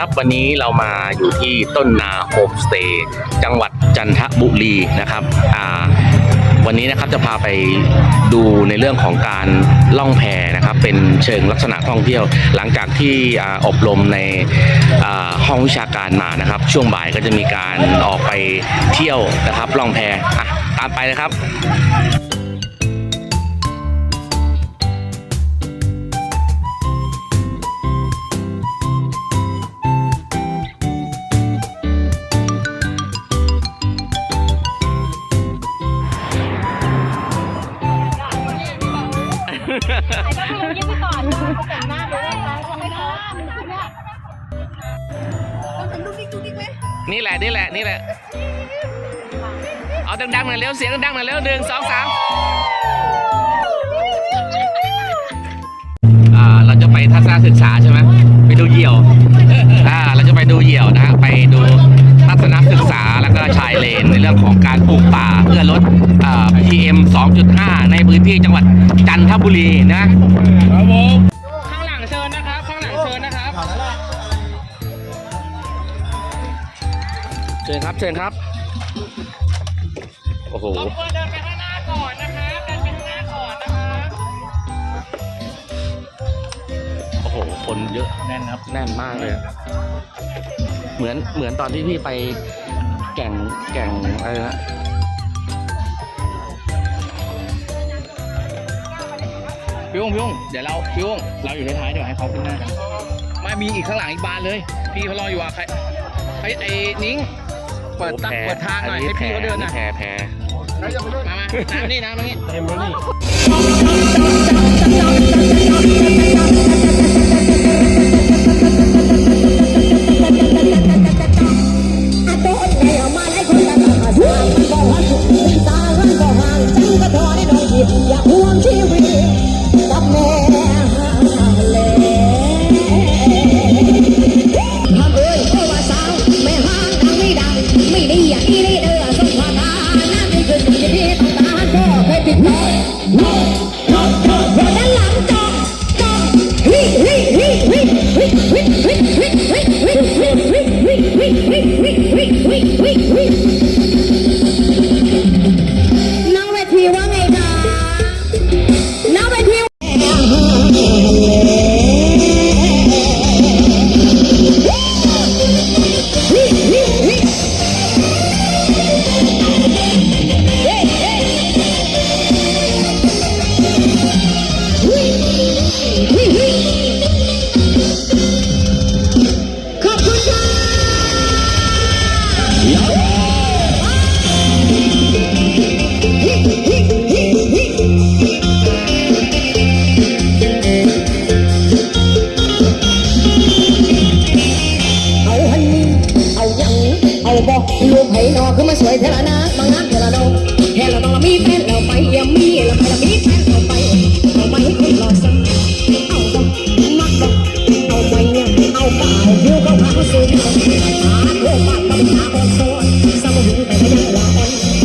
ครับวันนี้เรามาอยู่ที่ต้นนาโฮมสเตย์จังหวัดจันทบุรีนะครับอ่าวันนี้นะครับจะพาไปดูในเรื่องของการล่องแพนะครับ เป็นเชิงลักษณะท่องเที่ยว หลังจากที่อบรมในห้องวิชาการมานะครับ ช่วงบ่ายก็จะมีการออกไปเที่ยวนะครับล่องแพอะตามไปนะครับ ยิ้มไปก่อนเขาแต่งหน้าเลยนะเขาไม่พร้อมเนี่ยต้องลูกดิ๊กลูกดิ๊กไหมนี่แหละนี่แหละนี่แหละ เอาดังๆหน่อยเร็วเสียงดังๆหน่อยเร็วหนึ่งสองสามอ่าเราจะไปทัศนศึกษาใช่ไหมไปดูเหยี่ยวอ่าเราจะไปดูเหยี่ยวนะฮะไปดู ทัศนศึกษาแล้วก็ชายเลนในเรื่องของการปลูกป่าเพื่อลดอ่า PM 2.5 ในพื้นที่จังหวัดจันทบุรีนะข้างหลังเชิญนะครับ ข้างหลังเชิญนะครับ เชิญครับ เชิญครับ โอ้โห คนเยอะแน่นครับแน่นมากเลยอะเหมือนเหมือนตอนที่พี่ไปแก่งแก่งอะไรนะพี่วงพี่วงเดี๋ยวเราพี่วงเราอยู่ท้ายๆเดี๋ยวให้เขาขึ้นหน้ากันไม่มีอีกข้างหลังอีกบานเลย พี่เขารออยู่อะใครไอ้ไอ้นิ้งเปิดตักโอ้แพเปิดทางหน่อยนให้นี้พี่เขาเดินหน่อยแพรแพรมามาน้ำนี่น้ำนี่ เต็มแล้วนี่ ห่วงชีวิตกับแม่วิ่งวิ่งวิ่งวิ่งวิ่งวิ่งวิ่งวิ่งวิ่งวิ่งวิ่งวิ่ง เอาหันเอายังเอาบอกลูกให้นอคือมาสวยเท่านะบางนัดเทละโนแค่เราต้องละมีแฟนเราไปยังมีเราไปละมี บนโคตรสมหูแต่พยาลาอ่อน